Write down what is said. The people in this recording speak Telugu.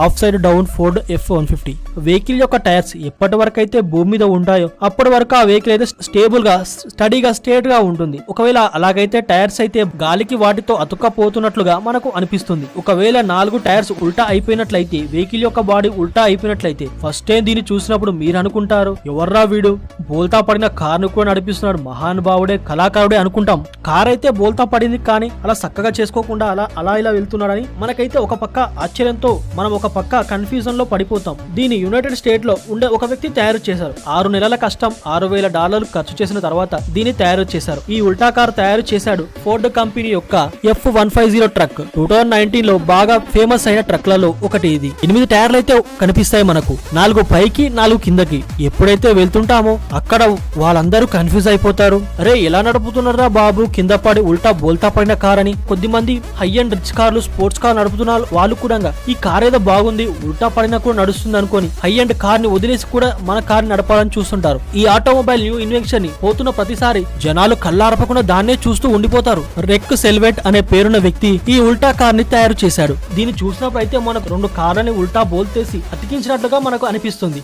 Off side down Ford F one fifty. Vehicle యొక్క టైర్స్ ఎప్పటి వరకు అయితే భూమి మీద ఉంటాయో అప్పటి వరకు ఆ వెహికల్ అయితే స్టేబుల్గా స్టడీగా స్ట్రేట్గా ఉంటుంది. ఒకవేళ అలాగైతే టైర్స్ అయితే గాలికి వాటితో అతుక్కపోతున్నట్లుగా మనకు అనిపిస్తుంది. ఒకవేళ నాలుగు టైర్స్ ఉల్టా అయిపోయినట్లయితే వెహికల్ యొక్క బాడీ ఉల్టా అయిపోయినట్లయితే ఫస్ట్ టైం దీన్ని చూసినప్పుడు మీరు అనుకుంటారు? ఎవర్రా వీడు? బోల్తా పడిన కారును కూడా నడిపిస్తున్నాడు మహానుభావుడే కళాకారుడే అనుకుంటాం. కార్ అయితే బోల్తా పడింది కానీ అలా చక్కగా చేసుకోకుండా అలా అలా ఇలా వెళ్తున్నాడని మనకైతే ఒక పక్క ఆశ్చర్యంతో మనం ఒక పక్క కన్ఫ్యూజన్లో పడిపోతాం. దీన్ని యునైటెడ్ స్టేట్లో ఉండే ఒక వ్యక్తి తయారు చేశారు. ఆరు నెలల కష్టం ఆరు వేల డాలర్లు ఖర్చు చేసిన తర్వాత దీన్ని తయారు చేశారు. ఈ ఉల్టా కార్ తయారు చేశాడు ఫోర్డ్ కంపెనీ యొక్క F one five zero truck. Two thousand నైన్టీన్లో బాగా ఫేమస్ అయిన ట్రక్లలో ఒకటి ఇది. ఎనిమిది టైర్లు అయితే కనిపిస్తాయి మనకు. నాలుగు పైకి నాలుగు కిందకి. ఎప్పుడైతే వెళ్తుంటామో అక్కడ వాళ్ళందరూ కన్ఫ్యూజ్ అయిపోతారు. అరే ఎలా నడుపుతున్నారా బాబు? కింద పడి ఉల్టా బోల్తా పడిన కార్ అని కొద్ది మంది హై అండ్ రిచ్ కార్లు స్పోర్ట్స్ కార్ నడుపుతున్నారు వాళ్ళు కూడా ఈ కార్ ఏదో బాగుంది ఉల్టా పడినా కూడా నడుస్తుంది అనుకొని హై అండ్ కార్ని వదిలేసి కూడా మన కార్ నడపాలని చూస్తుంటారు. ఈ ఆటోమొబైల్ న్యూ ఇన్వెన్షన్ని పోతున్న ప్రతిసారి జనాలు కళ్ళారపకుండా దాన్నే చూస్తూ ఉండిపోతారు. రెక్ సెల్వెట్ అనే పేరున్న వ్యక్తి ఈ ఉల్టా కార్ని తయారు చేశాడు. దీన్ని చూసినప్పుడు అయితే మనకు రెండు కార్లని ఉల్టా బోల్తేసి అతికించినట్లుగా మనకు అనిపిస్తుంది.